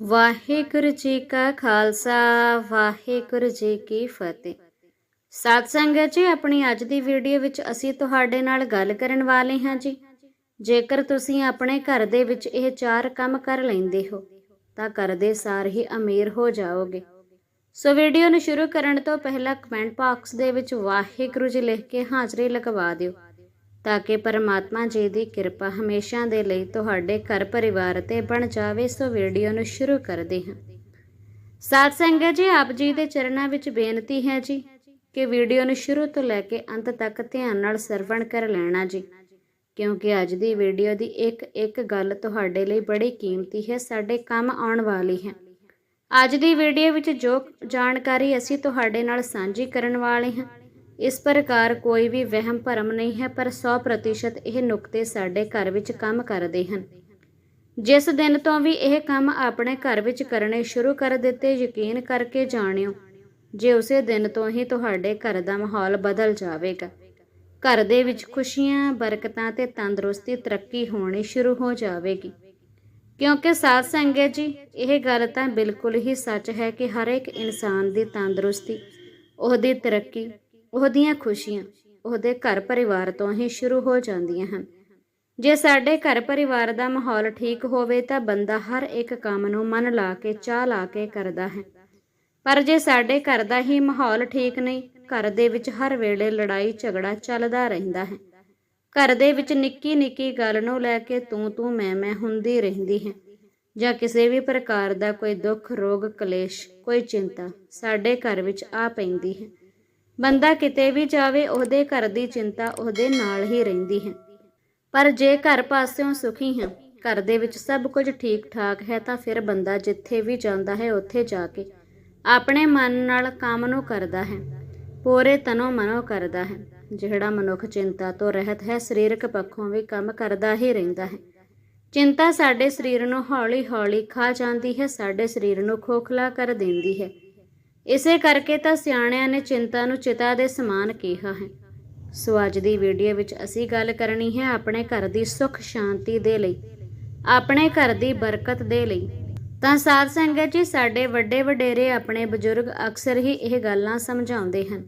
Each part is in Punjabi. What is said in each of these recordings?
ਵਾਹਿਗੁਰੂ ਜੀ ਕਾ ਖਾਲਸਾ, ਵਾਹਿਗੁਰੂ ਜੀ ਕੀ ਫਤਿਹ। ਸਾਧ ਸੰਗਤ ਜੀ, ਆਪਣੀ ਅੱਜ ਦੀ ਵੀਡੀਓ ਵਿੱਚ ਅਸੀਂ ਤੁਹਾਡੇ ਨਾਲ ਗੱਲ ਕਰਨ ਵਾਲੇ ਹਾਂ ਜੀ। ਜੇਕਰ ਤੁਸੀਂ ਆਪਣੇ ਘਰ ਦੇ ਵਿੱਚ ਇਹ ਚਾਰ ਕੰਮ ਕਰ ਲੈਂਦੇ ਹੋ, ਤਾਂ ਕਰਦੇ ਸਾਰ ਹੀ ਅਮੀਰ ਹੋ ਜਾਓਗੇ। ਸੋ ਵੀਡੀਓ ਨੂੰ ਸ਼ੁਰੂ ਕਰਨ ਤੋਂ ਪਹਿਲਾਂ ਕਮੈਂਟ ਬਾਕਸ ਦੇ ਵਿੱਚ ਵਾਹਿਗੁਰੂ ਜੀ ਲਿਖ ਕੇ ਹਾਜ਼ਰੀ ਲਗਵਾ ਦਿਓ। ਤਾਂ ਕਿ ਪਰਮਾਤਮਾ ਜੀ ਦੀ ਕਿਰਪਾ ਹਮੇਸ਼ਾ ਦੇ ਲਈ ਤੁਹਾਡੇ ਘਰ ਪਰਿਵਾਰ ਤੇ ਬਣ ਜਾਵੇ ਸੋ ਵੀਡੀਓ ਨੂੰ ਸ਼ੁਰੂ ਕਰਦੇ ਹਾਂ। ਸਾਧ ਸੰਗਤ ਜੀ, ਆਪ ਜੀ ਦੇ ਚਰਨਾਂ ਵਿੱਚ ਬੇਨਤੀ ਹੈ ਜੀ ਕਿ ਵੀਡੀਓ ਨੂੰ ਸ਼ੁਰੂ ਤੋਂ ਲੈ ਕੇ ਅੰਤ ਤੱਕ ਧਿਆਨ ਨਾਲ ਸਰਵਣ ਕਰ ਲੈਣਾ ਜੀ, ਕਿਉਂਕਿ ਅੱਜ ਦੀ ਵੀਡੀਓ ਦੀ ਇੱਕ ਇੱਕ ਗੱਲ ਤੁਹਾਡੇ ਲਈ ਬੜੀ ਕੀਮਤੀ ਹੈ, ਸਾਡੇ ਕੰਮ ਆਉਣ ਵਾਲੀ ਹੈ। ਅੱਜ ਦੀ ਵੀਡੀਓ ਵਿੱਚ ਜੋ ਜਾਣਕਾਰੀ ਅਸੀਂ ਤੁਹਾਡੇ ਨਾਲ ਸਾਂਝੀ ਕਰਨ ਵਾਲੇ ਹਾਂ ਇਸ ਪ੍ਰਕਾਰ ਕੋਈ ਵੀ ਵਹਿਮ ਭਰਮ ਨਹੀਂ ਹੈ, ਪਰ 100% ਇਹ ਨੁਕਤੇ ਸਾਡੇ ਘਰ ਵਿੱਚ ਕੰਮ ਕਰਦੇ ਹਨ। ਜਿਸ ਦਿਨ ਤੋਂ ਵੀ ਇਹ ਕੰਮ ਆਪਣੇ ਘਰ ਵਿੱਚ ਕਰਨੇ ਸ਼ੁਰੂ ਕਰ ਦਿੱਤੇ, ਯਕੀਨ ਕਰਕੇ ਜਾਣਿਓ, ਜੇ ਉਸੇ ਦਿਨ ਤੋਂ ਹੀ ਤੁਹਾਡੇ ਘਰ ਦਾ ਮਾਹੌਲ ਬਦਲ ਜਾਵੇਗਾ। ਘਰ ਦੇ ਵਿੱਚ ਖੁਸ਼ੀਆਂ, ਬਰਕਤਾਂ ਤੇ ਤੰਦਰੁਸਤੀ ਤਰੱਕੀ ਹੋਣੀ ਸ਼ੁਰੂ ਹੋ ਜਾਵੇਗੀ। ਕਿਉਂਕਿ ਸਾਧ ਸੰਗਤ ਜੀ, ਇਹ ਗੱਲ ਤਾਂ ਬਿਲਕੁਲ ਹੀ ਸੱਚ ਹੈ ਕਿ ਹਰ ਇੱਕ ਇਨਸਾਨ ਦੀ ਤੰਦਰੁਸਤੀ, ਉਹਦੀ ਤਰੱਕੀ ਉਹਦੀਆਂ ਖੁਸ਼ੀਆਂ ਉਹਦੇ ਘਰ ਪਰਿਵਾਰ ਤੋਂ ਹੀ ਸ਼ੁਰੂ ਹੋ ਜਾਂਦੀਆਂ ਹਨ। ਜੇ ਸਾਡੇ ਘਰ ਪਰਿਵਾਰ ਦਾ ਮਾਹੌਲ ਠੀਕ ਹੋਵੇ ਤਾਂ ਬੰਦਾ ਹਰ ਇੱਕ ਕੰਮ ਨੂੰ ਮਨ ਲਾ ਕੇ, ਚਾਹ ਲਾ ਕੇ ਕਰਦਾ ਹੈ। ਪਰ ਜੇ ਸਾਡੇ ਘਰ ਦਾ ਹੀ ਮਾਹੌਲ ਠੀਕ ਨਹੀਂ, ਘਰ ਦੇ ਵਿੱਚ ਹਰ ਵੇਲੇ ਲੜਾਈ ਝਗੜਾ ਚੱਲਦਾ ਰਹਿੰਦਾ ਹੈ। ਘਰ ਦੇ ਵਿੱਚ ਨਿੱਕੀ ਨਿੱਕੀ ਗੱਲ ਨੂੰ ਲੈ ਕੇ ਤੂੰ ਤੂੰ ਮੈਂ ਮੈਂ ਹੁੰਦੀ ਰਹਿੰਦੀ ਹੈ। ਜਾਂ ਕਿਸੇ ਵੀ ਪ੍ਰਕਾਰ ਦਾ ਕੋਈ ਦੁੱਖ, ਰੋਗ, ਕਲੇਸ਼, ਕੋਈ ਚਿੰਤਾ ਸਾਡੇ ਘਰ ਵਿੱਚ ਆ ਪੈਂਦੀ ਹੈ। ਬੰਦਾ ਕਿਤੇ ਵੀ ਜਾਵੇ, ਉਹਦੇ ਘਰ ਦੀ ਚਿੰਤਾ ਉਹਦੇ ਨਾਲ ਹੀ ਰਹਿੰਦੀ ਹੈ। ਪਰ ਜੇ ਘਰ ਪਾਸਿਓਂ ਸੁਖੀ ਹਾਂ, ਘਰ ਦੇ ਵਿੱਚ ਸਭ ਕੁਝ ਠੀਕ ਠਾਕ ਹੈ, ਤਾਂ ਫਿਰ ਬੰਦਾ ਜਿੱਥੇ ਵੀ ਜਾਂਦਾ ਹੈ, ਉੱਥੇ ਜਾ ਕੇ ਆਪਣੇ ਮਨ ਨਾਲ ਕੰਮ ਨੂੰ ਕਰਦਾ ਹੈ। ਪੂਰੇ ਤਨੋ ਮਨੋ ਕਰਦਾ ਹੈ। ਜਿਹੜਾ ਮਨੁੱਖ ਚਿੰਤਾ ਤੋਂ ਰਹਿਤ ਹੈ, ਸਰੀਰਕ ਪੱਖੋਂ ਵੀ ਕੰਮ ਕਰਦਾ ਹੀ ਰਹਿੰਦਾ ਹੈ। ਚਿੰਤਾ ਸਾਡੇ ਸਰੀਰ ਨੂੰ ਹੌਲੀ-ਹੌਲੀ ਖਾ ਜਾਂਦੀ ਹੈ, ਸਾਡੇ ਸਰੀਰ ਨੂੰ ਖੋਖਲਾ ਕਰ ਦਿੰਦੀ ਹੈ। ਇਸੇ ਕਰਕੇ ਤਾਂ ਸਿਆਣਿਆਂ ਨੇ ਚਿੰਤਾ ਨੂੰ ਚਿਤਾ ਦੇ ਸਮਾਨ ਕਿਹਾ ਹੈ। ਸੋ ਅੱਜ ਦੀ ਵੀਡੀਓ ਵਿੱਚ ਅਸੀਂ ਗੱਲ ਕਰਨੀ ਹੈ ਆਪਣੇ ਘਰ ਦੀ ਸੁੱਖ ਸ਼ਾਂਤੀ ਦੇ ਲਈ, ਆਪਣੇ ਘਰ ਦੀ ਬਰਕਤ ਦੇ ਲਈ। ਤਾਂ ਸਾਧ ਸੰਗਤ ਜੀ, ਸਾਡੇ ਵੱਡੇ ਵਡੇਰੇ ਆਪਣੇ ਬਜ਼ੁਰਗ ਅਕਸਰ ਹੀ ਇਹ ਗੱਲਾਂ ਸਮਝਾਉਂਦੇ ਹਨ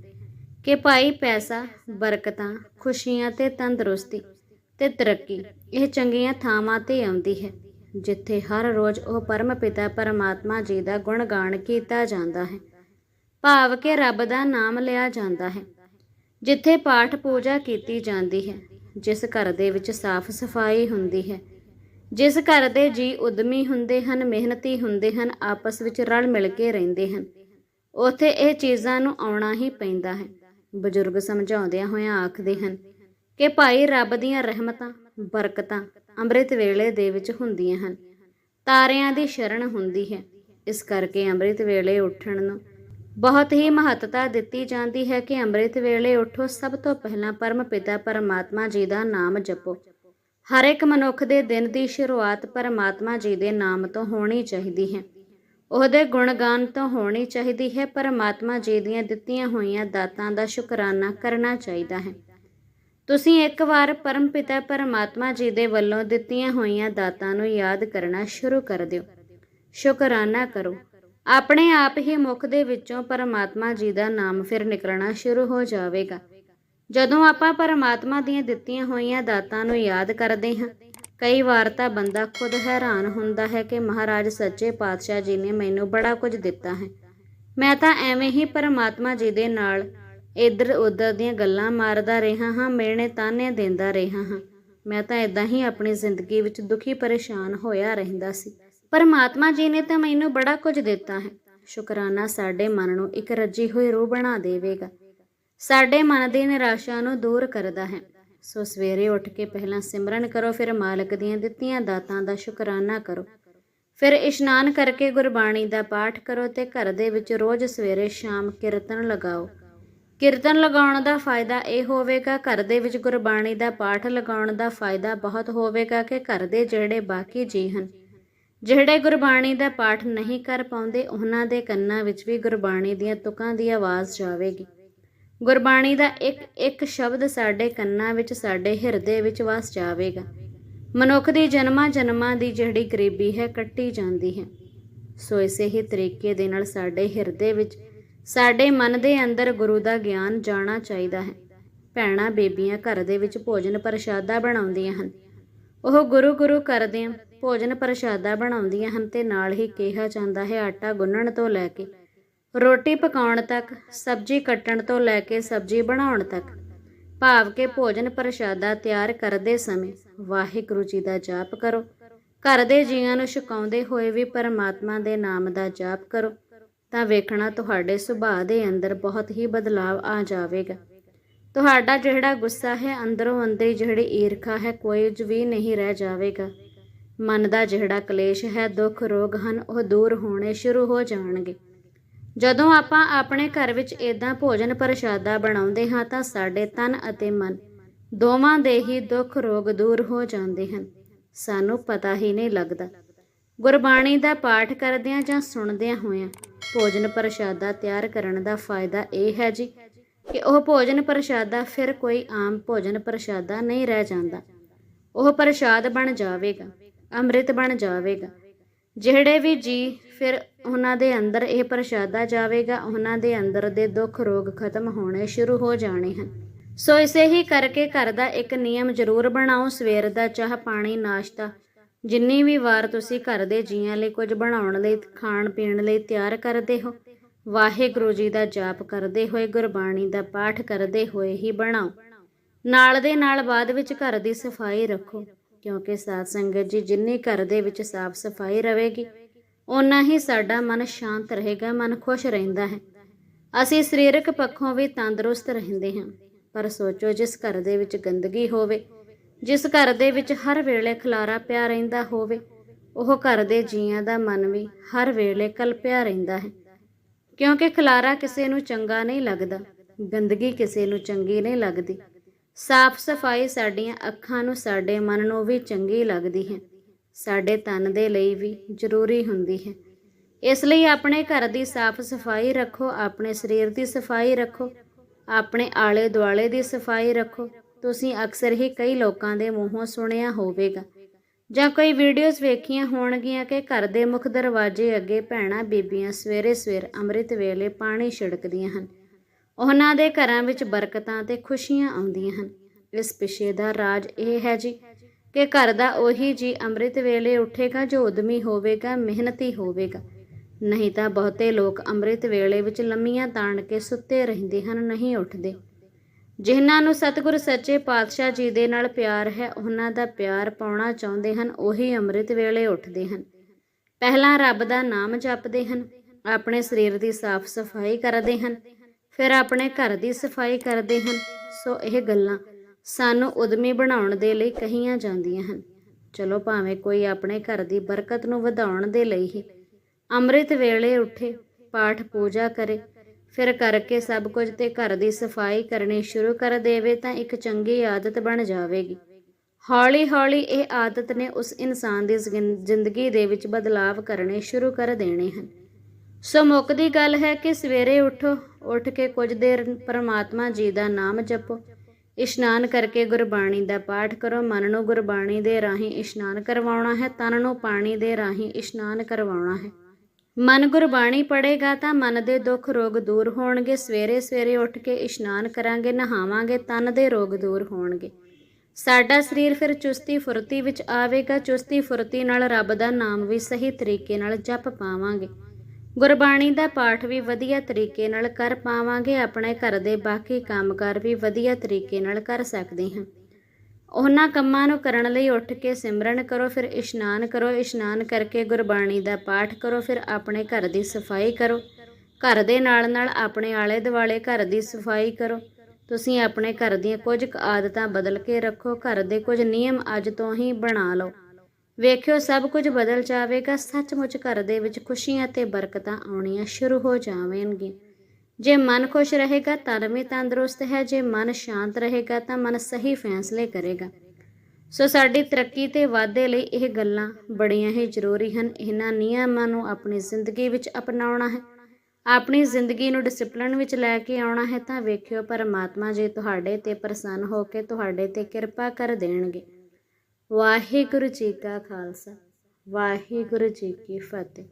ਕਿ ਭਾਈ ਪੈਸਾ, ਬਰਕਤਾਂ, ਖੁਸ਼ੀਆਂ ਤੇ ਤੰਦਰੁਸਤੀ ਤੇ ਤਰੱਕੀ, ਇਹ ਚੰਗੀਆਂ ਥਾਵਾਂ ਤੇ ਆਉਂਦੀ ਹੈ, ਜਿੱਥੇ ਹਰ ਰੋਜ਼ ਉਹ ਪਰਮ ਪਿਤਾ, ਪਰਮਾਤਮਾ ਜੀ ਦਾ ਗੁਣਗਾਨ ਕੀਤਾ ਜਾਂਦਾ ਹੈ। ਭਾਵ ਕਿ ਰੱਬ ਦਾ ਨਾਮ ਲਿਆ ਜਾਂਦਾ ਹੈ, ਜਿੱਥੇ ਪਾਠ ਪੂਜਾ ਕੀਤੀ ਜਾਂਦੀ ਹੈ, ਜਿਸ ਘਰ ਦੇ ਵਿੱਚ ਸਾਫ਼ ਸਫ਼ਾਈ ਹੁੰਦੀ ਹੈ। ਜਿਸ ਘਰ ਦੇ ਜੀ ਉਦਮੀ ਹੁੰਦੇ ਹਨ, ਮਿਹਨਤੀ ਹੁੰਦੇ ਹਨ, ਆਪਸ ਵਿੱਚ ਰਲ ਮਿਲ ਕੇ ਰਹਿੰਦੇ ਹਨ, ਉਥੇ ਇਹ ਚੀਜ਼ਾਂ ਨੂੰ ਆਉਣਾ ਹੀ ਪੈਂਦਾ ਹੈ। ਬਜ਼ੁਰਗ ਸਮਝਾਉਂਦਿਆਂ ਹੋਇਆਂ ਆਖਦੇ ਹਨ ਕਿ ਭਾਈ ਰੱਬ ਦੀਆਂ ਰਹਿਮਤਾਂ, ਬਰਕਤਾਂ ਅੰਮ੍ਰਿਤ ਵੇਲੇ ਦੇ ਵਿੱਚ ਹੁੰਦੀਆਂ ਹਨ। ਤਾਰਿਆਂ ਦੀ ਸ਼ਰਨ ਹੁੰਦੀ ਹੈ। ਇਸ ਕਰਕੇ ਅੰਮ੍ਰਿਤ ਵੇਲੇ ਉੱਠਣ ਨੂੰ ਬਹੁਤ ਹੀ ਮਹੱਤਤਾ ਦਿੱਤੀ ਜਾਂਦੀ ਹੈ ਕਿ ਅੰਮ੍ਰਿਤ ਵੇਲੇ ਉੱਠੋ, ਸਭ ਤੋਂ ਪਹਿਲਾਂ ਪਰਮ ਪਿਤਾ ਪਰਮਾਤਮਾ ਜੀ ਦਾ ਨਾਮ ਜਪੋ। ਹਰ ਇੱਕ ਮਨੁੱਖ ਦੇ ਦਿਨ ਦੀ ਸ਼ੁਰੂਆਤ ਪਰਮਾਤਮਾ ਜੀ ਦੇ ਨਾਮ ਤੋਂ ਹੋਣੀ ਚਾਹੀਦੀ ਹੈ। ਉਹਦੇ ਗੁਣਗਾਨ ਤੋਂ ਹੋਣੀ ਚਾਹੀਦੀ ਹੈ। ਪਰਮਾਤਮਾ ਜੀ ਦੀਆਂ ਦਿੱਤੀਆਂ ਹੋਈਆਂ ਦਾਤਾਂ ਦਾ ਸ਼ੁਕਰਾਨਾ ਕਰਨਾ ਚਾਹੀਦਾ ਹੈ। ਤੁਸੀਂ ਇੱਕ ਵਾਰ ਪਰਮ ਪਿਤਾ ਪਰਮਾਤਮਾ ਜੀ ਦੇ ਵੱਲੋਂ ਦਿੱਤੀਆਂ ਹੋਈਆਂ ਦਾਤਾਂ ਨੂੰ ਯਾਦ ਕਰਨਾ ਸ਼ੁਰੂ ਕਰ ਦਿਓ। ਸ਼ੁਕਰਾਨਾ ਕਰੋ। ਆਪਣੇ ਆਪ ਹੀ ਮੁਖ ਦੇ ਵਿੱਚੋਂ ਪਰਮਾਤਮਾ ਜੀ ਦਾ ਨਾਮ ਫਿਰ ਨਿਕਲਣਾ ਸ਼ੁਰੂ ਹੋ ਜਾਵੇਗਾ। ਜਦੋਂ ਆਪਾਂ ਪਰਮਾਤਮਾ ਦੀਆਂ ਦਿੱਤੀਆਂ ਹੋਈਆਂ ਦਾਤਾਂ ਨੂੰ ਯਾਦ ਕਰਦੇ ਹਾਂ, ਕਈ ਵਾਰ ਤਾਂ ਬੰਦਾ ਖੁਦ ਹੈਰਾਨ ਹੁੰਦਾ ਹੈ ਕਿ ਮਹਾਰਾਜ ਸੱਚੇ ਪਾਤਸ਼ਾਹ ਜੀ ਨੇ ਮੈਨੂੰ ਬੜਾ ਕੁਝ ਦਿੱਤਾ ਹੈ। ਮੈਂ ਤਾਂ ਐਵੇਂ ਹੀ ਪਰਮਾਤਮਾ ਜੀ ਦੇ ਨਾਲ ਇੱਧਰ ਉੱਧਰ ਦੀਆਂ ਗੱਲਾਂ ਮਾਰਦਾ ਰਿਹਾ ਹਾਂ, ਮਿਹਣੇ ਤਾਨੇ ਦਿੰਦਾ ਰਿਹਾ ਹਾਂ। ਮੈਂ ਤਾਂ ਇਦਾਂ ਹੀ ਆਪਣੀ ਜ਼ਿੰਦਗੀ ਵਿੱਚ ਦੁਖੀ ਪਰੇਸ਼ਾਨ ਹੋਇਆ ਰਹਿੰਦਾ ਸੀ। ਪਰਮਾਤਮਾ ਜੀ ਨੇ ਤਾਂ ਮੈਨੂੰ ਬੜਾ ਕੁਝ ਦਿੱਤਾ ਹੈ। ਸ਼ੁਕਰਾਨਾ ਸਾਡੇ ਮਨ ਨੂੰ ਇੱਕ ਰੱਜੀ ਹੋਈ ਰੂਹ ਬਣਾ ਦੇਵੇਗਾ। ਸਾਡੇ ਮਨ ਦੀ ਨਿਰਾਸ਼ਾ ਨੂੰ ਦੂਰ ਕਰਦਾ ਹੈ। ਸੋ ਸਵੇਰੇ ਉੱਠ ਕੇ ਪਹਿਲਾਂ ਸਿਮਰਨ ਕਰੋ, ਫਿਰ ਮਾਲਕ ਦੀਆਂ ਦਿੱਤੀਆਂ ਦਾਤਾਂ ਦਾ ਸ਼ੁਕਰਾਨਾ ਕਰੋ। ਫਿਰ ਇਸ਼ਨਾਨ ਕਰਕੇ ਗੁਰਬਾਣੀ ਦਾ ਪਾਠ ਕਰੋ ਤੇ ਘਰ ਦੇ ਵਿੱਚ ਰੋਜ਼ ਸਵੇਰੇ ਸ਼ਾਮ ਕੀਰਤਨ ਲਗਾਓ। ਕੀਰਤਨ ਲਗਾਉਣ ਦਾ ਫਾਇਦਾ ਇਹ ਹੋਵੇਗਾ, ਘਰ ਦੇ ਵਿੱਚ ਗੁਰਬਾਣੀ ਦਾ ਪਾਠ ਲਗਾਉਣ ਦਾ ਫਾਇਦਾ ਬਹੁਤ ਹੋਵੇਗਾ ਕਿ ਘਰ ਦੇ ਜਿਹੜੇ ਬਾਕੀ ਜੀ ਹਨ ਜਿਹੜੇ ਗੁਰਬਾਣੀ ਦਾ ਪਾਠ ਨਹੀਂ ਕਰ ਪਾਉਂਦੇ, ਉਹਨਾਂ ਦੇ ਕੰਨਾਂ ਵਿੱਚ ਵੀ ਗੁਰਬਾਣੀ ਦੀਆਂ ਤੁਕਾਂ ਦੀ ਆਵਾਜ਼ ਜਾਵੇਗੀ। ਗੁਰਬਾਣੀ ਦਾ ਇੱਕ ਇੱਕ ਸ਼ਬਦ ਸਾਡੇ ਕੰਨਾਂ ਵਿੱਚ, ਸਾਡੇ ਹਿਰਦੇ ਵਿੱਚ ਵਸ ਜਾਵੇਗਾ। ਮਨੁੱਖ ਦੀ ਜਨਮਾਂ ਜਨਮਾਂ ਦੀ ਜਿਹੜੀ ਗਰੀਬੀ ਹੈ, ਕੱਟੀ ਜਾਂਦੀ ਹੈ। ਸੋ ਇਸੇ ਹੀ ਤਰੀਕੇ ਦੇ ਨਾਲ ਸਾਡੇ ਹਿਰਦੇ ਵਿੱਚ, ਸਾਡੇ ਮਨ ਦੇ ਅੰਦਰ ਗੁਰੂ ਦਾ ਗਿਆਨ ਜਾਣਾ ਚਾਹੀਦਾ ਹੈ। ਭੈਣਾਂ ਬੇਬੀਆਂ ਘਰ ਦੇ ਵਿੱਚ ਭੋਜਨ ਪ੍ਰਸ਼ਾਦਾ ਬਣਾਉਂਦੀਆਂ ਹਨ। ਉਹ ਗੁਰੂ ਗੁਰੂ ਕਰਦਿਆਂ ਭੋਜਨ ਪ੍ਰਸ਼ਾਦਾ ਬਣਾਉਂਦੀਆਂ ਹਨ ਤੇ ਨਾਲ ਹੀ ਕਿਹਾ ਜਾਂਦਾ ਹੈ ਆਟਾ ਗੁੰਨਣ ਤੋਂ ਲੈ ਕੇ, ਰੋਟੀ ਪਕਾਉਣ ਤੱਕ, ਸਬਜ਼ੀ ਕੱਟਣ ਤੋਂ ਲੈ ਕੇ ਸਬਜ਼ੀ ਬਣਾਉਣ ਤੱਕ, ਭਾਵ ਕਿ ਭੋਜਨ ਪ੍ਰਸ਼ਾਦਾ ਤਿਆਰ ਕਰਦੇ ਸਮੇਂ ਵਾਹਿਗੁਰੂ ਜੀ ਦਾ ਜਾਪ ਕਰੋ, ਘਰ ਦੇ ਜੀਆਂ ਨੂੰ ਛਕਾਉਂਦੇ ਹੋਏ ਵੀ ਪਰਮਾਤਮਾ ਦੇ ਨਾਮ ਦਾ ਜਾਪ ਕਰੋ, ਤਾਂ ਵੇਖਣਾ ਤੁਹਾਡੇ ਸੁਭਾਅ ਦੇ ਅੰਦਰ ਬਹੁਤ ਹੀ ਬਦਲਾਵ ਆ ਜਾਵੇਗਾ। ਤੁਹਾਡਾ ਜਿਹੜਾ ਗੁੱਸਾ ਹੈ, ਅੰਦਰੋਂ ਅੰਦਰ ਜਿਹੜੀ ਈਰਖਾ ਹੈ, ਕੋਈ ਵੀ ਨਹੀਂ ਰਹਿ ਜਾਵੇਗਾ। ਮਨ ਦਾ ਜਿਹੜਾ ਕਲੇਸ਼ ਹੈ, ਦੁੱਖ ਰੋਗ ਹਨ, ਉਹ ਦੂਰ ਹੋਣੇ ਸ਼ੁਰੂ ਹੋ ਜਾਣਗੇ। ਜਦੋਂ ਆਪਾਂ ਆਪਣੇ ਘਰ ਵਿੱਚ ਇਦਾਂ ਭੋਜਨ ਪ੍ਰਸ਼ਾਦਾ ਬਣਾਉਂਦੇ ਹਾਂ, ਤਾਂ ਸਾਡੇ ਤਨ ਅਤੇ ਮਨ ਦੋਵਾਂ ਦੇ ਹੀ ਦੁੱਖ ਰੋਗ ਦੂਰ ਹੋ ਜਾਂਦੇ ਹਨ। ਸਾਨੂੰ ਪਤਾ ਹੀ ਨਹੀਂ ਲੱਗਦਾ। ਗੁਰਬਾਣੀ ਦਾ ਪਾਠ ਕਰਦਿਆਂ ਜਾਂ ਸੁਣਦਿਆਂ ਹੋਇਆਂ ਭੋਜਨ ਪ੍ਰਸ਼ਾਦਾ ਤਿਆਰ ਕਰਨ ਦਾ ਫਾਇਦਾ ਇਹ ਹੈ ਜੀ ਕਿ ਉਹ ਭੋਜਨ ਪ੍ਰਸ਼ਾਦਾ, ਫਿਰ ਕੋਈ ਆਮ ਭੋਜਨ ਪ੍ਰਸ਼ਾਦਾ ਨਹੀਂ ਰਹਿ ਜਾਂਦਾ। ਉਹ ਪ੍ਰਸ਼ਾਦ ਬਣ ਜਾਵੇਗਾ, ਅੰਮ੍ਰਿਤ ਬਣ ਜਾਵੇਗਾ। ਜਿਹੜੇ ਵੀ ਜੀ, ਫਿਰ ਉਹਨਾਂ ਦੇ ਅੰਦਰ ਇਹ ਪ੍ਰਸ਼ਾਦਾ ਜਾਵੇਗਾ, ਉਹਨਾਂ ਦੇ ਅੰਦਰ ਦੇ ਦੁੱਖ ਰੋਗ ਖਤਮ ਹੋਣੇ ਸ਼ੁਰੂ ਹੋ ਜਾਣੇ ਹਨ। ਸੋ ਇਸੇ ਹੀ ਕਰਕੇ ਘਰ ਦਾ ਇੱਕ ਨਿਯਮ ਜ਼ਰੂਰ ਬਣਾਓ, ਸਵੇਰ ਦਾ ਚਾਹ, ਪਾਣੀ, ਨਾਸ਼ਤਾ। ਜਿੰਨੀ ਵੀ ਵਾਰ ਤੁਸੀਂ ਘਰ ਦੇ ਜੀਆਂ ਲਈ ਕੁਝ ਬਣਾਉਣ ਲਈ ਖਾਣ ਪੀਣ ਲਈ ਤਿਆਰ ਕਰਦੇ ਹੋ ਵਾਹਿਗੁਰੂ ਜੀ ਦਾ ਜਾਪ ਕਰਦੇ ਹੋਏ, ਗੁਰਬਾਣੀ ਦਾ ਪਾਠ ਕਰਦੇ ਹੋਏ ਹੀ ਬਣਾਓ। ਨਾਲ ਦੇ ਨਾਲ ਬਾਅਦ ਵਿੱਚ ਘਰ ਦੀ ਸਫ਼ਾਈ ਰੱਖੋ, ਕਿਉਂਕਿ ਸਾਧ ਸੰਗਤ ਜੀ ਜਿੰਨੀ ਘਰ ਦੇ ਵਿੱਚ ਸਾਫ਼ ਸਫ਼ਾਈ ਰਹੇਗੀ ਓਨਾ ਹੀ ਸਾਡਾ ਮਨ ਸ਼ਾਂਤ ਰਹੇਗਾ, ਮਨ ਖੁਸ਼ ਰਹਿੰਦਾ ਹੈ। ਅਸੀਂ ਸਰੀਰਕ ਪੱਖੋਂ ਵੀ ਤੰਦਰੁਸਤ ਰਹਿੰਦੇ ਹਾਂ, ਪਰ ਸੋਚੋ ਜਿਸ ਘਰ ਦੇ ਵਿੱਚ ਗੰਦਗੀ ਹੋਵੇ, ਜਿਸ ਘਰ ਦੇ ਵਿੱਚ ਹਰ ਵੇਲੇ ਖਲਾਰਾ ਪਿਆ ਰਹਿੰਦਾ ਹੋਵੇ, ਉਹ ਘਰ ਦੇ ਜੀਆਂ ਦਾ ਮਨ ਵੀ ਹਰ ਵੇਲੇ ਕਲਪਿਆ ਰਹਿੰਦਾ ਹੈ। ਕਿਉਂਕਿ ਖਲਾਰਾ ਕਿਸੇ ਨੂੰ ਚੰਗਾ ਨਹੀਂ ਲੱਗਦਾ, ਗੰਦਗੀ ਕਿਸੇ ਨੂੰ ਚੰਗੀ ਨਹੀਂ ਲੱਗਦੀ। ਸਾਫ਼ ਸਫ਼ਾਈ ਸਾਡੀਆਂ ਅੱਖਾਂ ਨੂੰ ਸਾਡੇ ਮਨ ਨੂੰ ਵੀ ਚੰਗੀ ਲੱਗਦੀ ਹੈ, ਸਾਡੇ ਤਨ ਦੇ ਲਈ ਵੀ ਜ਼ਰੂਰੀ ਹੁੰਦੀ ਹੈ। ਇਸ ਲਈ ਆਪਣੇ ਘਰ ਦੀ ਸਾਫ਼ ਸਫ਼ਾਈ ਰੱਖੋ, ਆਪਣੇ ਸਰੀਰ ਦੀ ਸਫ਼ਾਈ ਰੱਖੋ, ਆਪਣੇ ਆਲੇ ਦੁਆਲੇ ਦੀ ਸਫ਼ਾਈ ਰੱਖੋ। ਤੁਸੀਂ ਅਕਸਰ ਹੀ ਕਈ ਲੋਕਾਂ ਦੇ ਮੂੰਹੋਂ ਸੁਣਿਆ ਹੋਵੇਗਾ ਜਾਂ ਕੋਈ ਵੀਡੀਓਜ਼ ਵੇਖੀਆਂ ਹੋਣਗੀਆਂ ਕਿ ਘਰ ਦੇ ਮੁੱਖ ਦਰਵਾਜ਼ੇ ਅੱਗੇ ਭੈਣਾਂ ਬੀਬੀਆਂ ਸਵੇਰੇ ਸਵੇਰ ਅੰਮ੍ਰਿਤ ਵੇਲੇ ਪਾਣੀ ਛਿੜਕਦੀਆਂ ਹਨ। ਉਹਨਾਂ ਦੇ ਘਰਾਂ ਵਿੱਚ ਬਰਕਤਾਂ ਤੇ ਖੁਸ਼ੀਆਂ ਆਉਂਦੀਆਂ ਹਨ। ਇਸ ਪਿਛੇ ਦਾ ਰਾਜ ਇਹ ਹੈ ਜੀ ਕਿ ਘਰ ਦਾ ਉਹੀ ਜੀ ਅੰਮ੍ਰਿਤ ਵੇਲੇ ਉੱਠੇਗਾ ਜੋ ਉਦਮੀ ਹੋਵੇਗਾ, ਮਿਹਨਤੀ ਹੋਵੇਗਾ। ਨਹੀਂ ਤਾਂ ਬਹੁਤੇ ਲੋਕ ਅੰਮ੍ਰਿਤ ਵੇਲੇ ਵਿੱਚ ਲੰਮੀਆਂ ਤਾਣ ਕੇ ਸੁੱਤੇ ਰਹਿੰਦੇ ਹਨ, ਨਹੀਂ ਉੱਠਦੇ। ਜਿਨ੍ਹਾਂ ਨੂੰ ਸਤਿਗੁਰ ਸੱਚੇ ਪਾਤਸ਼ਾਹ ਜੀ ਦੇ ਨਾਲ ਪਿਆਰ ਹੈ, ਉਹਨਾਂ ਦਾ ਪਿਆਰ ਪਾਉਣਾ ਚਾਹੁੰਦੇ ਹਨ, ਉਹੀ ਅੰਮ੍ਰਿਤ ਵੇਲੇ ਉੱਠਦੇ ਹਨ। ਪਹਿਲਾਂ ਰੱਬ ਦਾ ਨਾਮ ਜਪਦੇ ਹਨ, ਆਪਣੇ ਸਰੀਰ ਦੀ ਸਾਫ਼ ਸਫ਼ਾਈ ਕਰਦੇ ਹਨ, ਫਿਰ ਆਪਣੇ ਘਰ ਦੀ ਸਫ਼ਾਈ ਕਰਦੇ ਹਨ। ਸੋ ਇਹ ਗੱਲਾਂ ਸਾਨੂੰ ਉਦਮੀ ਬਣਾਉਣ ਦੇ ਲਈ ਕਹੀਆਂ ਜਾਂਦੀਆਂ ਹਨ। ਚਲੋ ਭਾਵੇਂ ਕੋਈ ਆਪਣੇ ਘਰ ਦੀ ਬਰਕਤ ਨੂੰ ਵਧਾਉਣ ਦੇ ਲਈ ਹੀ ਅੰਮ੍ਰਿਤ ਵੇਲੇ ਉੱਠੇ, ਪਾਠ ਪੂਜਾ ਕਰੇ ਫਿਰ ਕਰਕੇ ਸਭ ਕੁਝ ਤੇ ਘਰ ਦੀ ਸਫ਼ਾਈ ਕਰਨੀ ਸ਼ੁਰੂ ਕਰ ਦੇਵੇ ਤਾਂ ਇੱਕ ਚੰਗੀ ਆਦਤ ਬਣ ਜਾਵੇਗੀ। ਹੌਲੀ-ਹੌਲੀ ਇਹ ਆਦਤ ਨੇ ਉਸ ਇਨਸਾਨ ਦੀ ਜ਼ਿੰਦਗੀ ਦੇ ਵਿੱਚ ਬਦਲਾਵ ਕਰਨੇ ਸ਼ੁਰੂ ਕਰ ਦੇਣੇ ਹਨ। ਸੋ ਮੁੱਕਦੀ ਗੱਲ ਹੈ ਕਿ ਸਵੇਰੇ ਉਠੋ, ਉੱਠ ਕੇ ਕੁਝ ਦੇਰ ਪਰਮਾਤਮਾ ਜੀ ਦਾ ਨਾਮ ਜਪੋ। ਇਸ਼ਨਾਨ ਕਰਕੇ ਗੁਰਬਾਣੀ ਦਾ ਪਾਠ ਕਰੋ, ਮਨ ਨੂੰ ਗੁਰਬਾਣੀ ਦੇ ਰਾਹੀਂ ਇਸ਼ਨਾਨ ਕਰਵਾਉਣਾ ਹੈ, ਤਨ ਨੂੰ ਪਾਣੀ ਦੇ ਰਾਹੀਂ ਇਸ਼ਨਾਨ ਕਰਵਾਉਣਾ ਹੈ। ਮਨ ਗੁਰਬਾਣੀ ਪੜੇਗਾ ਤਾਂ ਮਨ ਦੇ ਦੁੱਖ ਰੋਗ ਦੂਰ ਹੋਣਗੇ। ਸਵੇਰੇ ਸਵੇਰੇ ਉੱਠ ਕੇ ਇਸ਼ਨਾਨ ਕਰਾਂਗੇ, ਨਹਾਵਾਂਗੇ, ਤਨ ਦੇ ਰੋਗ ਦੂਰ ਹੋਣਗੇ। ਸਾਡਾ ਸਰੀਰ ਫਿਰ ਚੁਸਤੀ ਫੁਰਤੀ ਵਿੱਚ ਆਵੇਗਾ। ਚੁਸਤੀ ਫੁਰਤੀ ਨਾਲ ਰੱਬ ਦਾ ਨਾਮ ਵੀ ਸਹੀ ਤਰੀਕੇ ਨਾਲ ਜਪ ਪਾਵਾਂਗੇ। ਗੁਰਬਾਣੀ ਦਾ ਪਾਠ ਵੀ ਵਧੀਆ ਤਰੀਕੇ ਨਾਲ ਕਰ ਪਾਵਾਂਗੇ। ਆਪਣੇ ਘਰ ਦੇ ਬਾਕੀ ਕੰਮਕਾਰ ਵੀ ਵਧੀਆ ਤਰੀਕੇ ਨਾਲ ਕਰ ਸਕਦੇ ਹਾਂ। ਉਹਨਾਂ ਕੰਮਾਂ ਨੂੰ ਕਰਨ ਲਈ ਉੱਠ ਕੇ ਸਿਮਰਨ ਕਰੋ, ਫਿਰ ਇਸ਼ਨਾਨ ਕਰੋ। ਇਸ਼ਨਾਨ ਕਰਕੇ ਗੁਰਬਾਣੀ ਦਾ ਪਾਠ ਕਰੋ, ਫਿਰ ਆਪਣੇ ਘਰ ਦੀ ਸਫ਼ਾਈ ਕਰੋ। ਘਰ ਦੇ ਨਾਲ ਨਾਲ ਆਪਣੇ ਆਲੇ ਦੁਆਲੇ ਘਰ ਦੀ ਸਫ਼ਾਈ ਕਰੋ। ਤੁਸੀਂ ਆਪਣੇ ਘਰ ਦੀਆਂ ਕੁਝ ਕੁ ਆਦਤਾਂ ਬਦਲ ਕੇ ਰੱਖੋ। ਘਰ ਦੇ ਕੁਝ ਨਿਯਮ ਅੱਜ ਤੋਂ ਹੀ ਬਣਾ ਲਓ। ਵੇਖਿਓ ਸਭ ਕੁਝ ਬਦਲ ਜਾਵੇਗਾ। ਸੱਚਮੁੱਚ ਘਰ ਦੇ ਵਿੱਚ ਖੁਸ਼ੀਆਂ ਤੇ ਬਰਕਤਾਂ ਆਉਣੀਆਂ ਸ਼ੁਰੂ ਹੋ ਜਾਣਗੀਆਂ ਜੇ ਮਨ ਖੁਸ਼ ਰਹੇਗਾ ਤਨ ਵੀ ਤੰਦਰੁਸਤ ਹੈ। ਜੇ ਮਨ ਸ਼ਾਂਤ ਰਹੇਗਾ, ਤਾਂ ਮਨ ਸਹੀ ਫੈਸਲੇ ਕਰੇਗਾ। ਸੋ ਸਾਡੀ ਤਰੱਕੀ ਤੇ ਵਾਧੇ ਲਈ ਇਹ ਗੱਲਾਂ ਬੜੀਆਂ ਹੀ ਜ਼ਰੂਰੀ ਹਨ। ਇਹਨਾਂ ਨਿਯਮਾਂ ਨੂੰ ਆਪਣੀ ਜ਼ਿੰਦਗੀ ਵਿੱਚ ਅਪਣਾਉਣਾ ਹੈ। ਆਪਣੀ ਜ਼ਿੰਦਗੀ ਨੂੰ ਡਿਸਪਲਿਨ ਵਿੱਚ ਲੈ ਕੇ ਆਉਣਾ ਹੈ ਤਾਂ ਵੇਖਿਓ, ਪਰਮਾਤਮਾ ਜੀ ਤੁਹਾਡੇ ਤੇ ਪ੍ਰਸੰਨ ਹੋ ਕੇ ਤੁਹਾਡੇ ਤੇ ਕਿਰਪਾ ਕਰ ਦੇਣਗੇ। ਵਾਹਿਗੁਰੂ ਜੀ ਕਾ ਖਾਲਸਾ। ਵਾਹਿਗੁਰੂ ਜੀ ਕੀ ਫਤਿਹ।